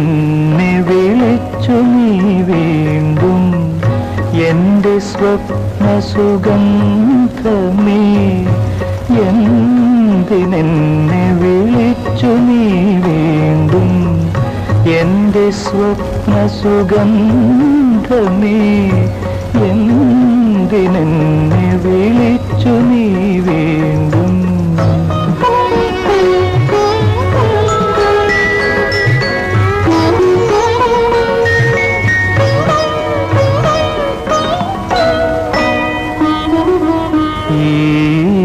എന്നെ വിളിച്ചു നീ വീണ്ടും എന്റെ സ്വപ്ന സുഗന്ധമേ എന്തിനെന്നെ വിളിച്ചു നീ വീണ്ടും എന്റെ സ്വപ്ന സുഗന്ധമേ എന്തിനെന്നെ വിളിച്ചു നീ വീണ്ടും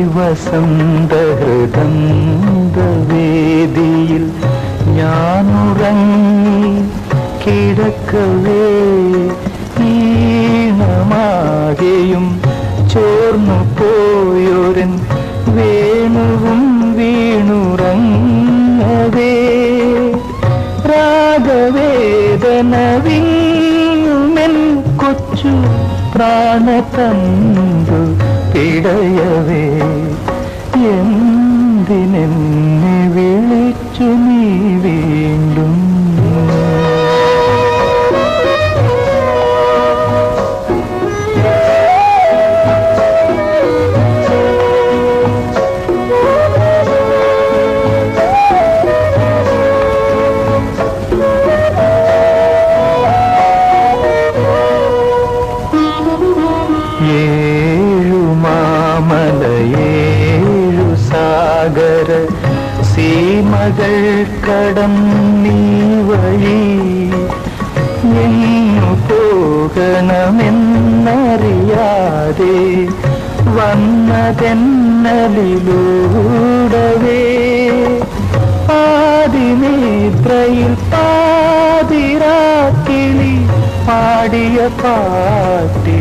വസന്തഹൃദന്തവേദിയിൽ ഞാനുറങ്ങി കിടക്കവേ. ഈണമാകെയും ചോർന്നു പോയൊരൻ വേണുവും വീണുറങ്ങവേ. രാഗവേദന വിങ്ങുമെൻ കൊച്ചു പ്രാണതന്തു പിടയവേ എന്തിനെന്നെ വിളിച്ചു നീ വീണ്ടും സീമകൾ നീ വഴി എങ്ങു പോകണമെന്നറിയാതെ വന്നതെന്നലിലൂടവേ. പാതിനേത്രയിൽ പാതിരാക്കിളി പാടിയ പാട്ടിലൂടവേ.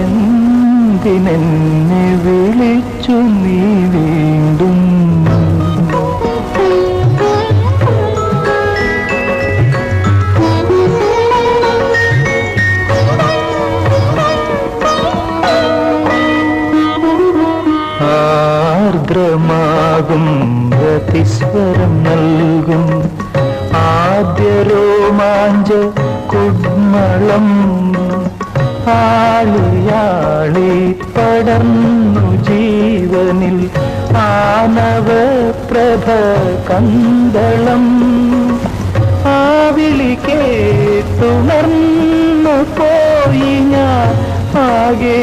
എന്തിനെന്നെ വിളിച്ചു നീ ആർദ്രമാകും പ്രതിസ്വരം നൽകും. ആദ്യ രോമാഞ്ച കുഡ്മളം ആളിയാളി പടർന്നു ജീവനിൽ ആനവ പ്രഭ കന്തളം ആവിളി കേട്ടുണർന്നു പോയി ഞാൻ ആകെ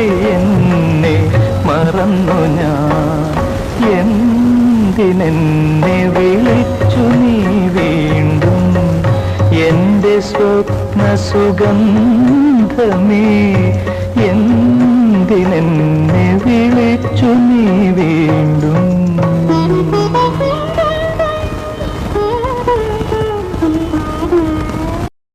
എന്തിനെന്നെ വിളിച്ചു നീ വീണ്ടും എന്റെ സ്വപ്ന സുഗന്ധമേ. എന്തിനെന്നെ വിളിച്ചു നീ വീണ്ടും